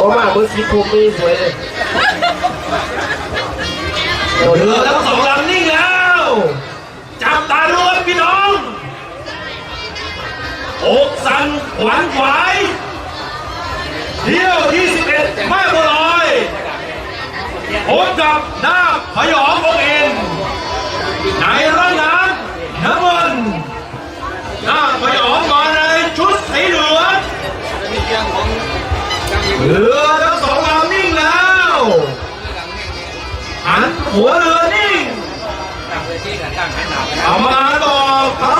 โอ้มาเบอร์สีผมนี่สวยเลยโอ้เรือทั้งสองลำนิ่งแล้ว จับตาดูพี่น้องอกสั่นขวังไหวเที่ยวที่สิบเอ็ดมาบัวลอยโอนกับหน้าพยอง เรือทั้งสองลำนิ่งแล้วหันหัวเรือนิ่งเอามาต่อครับ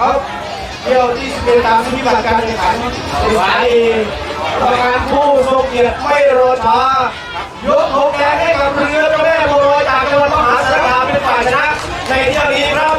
ครัเที่ยวที่เป็นตามที่บัตรการแข่งขันสถานีกรรมการผู้ทรงเกียรติไม่รอช้ายกธงแดงให้กับเรือพระแม่บัวลอยจากจังหวัดมหาสารคามเป็นฝ่ายชนะในเที่ยวนี้ครับ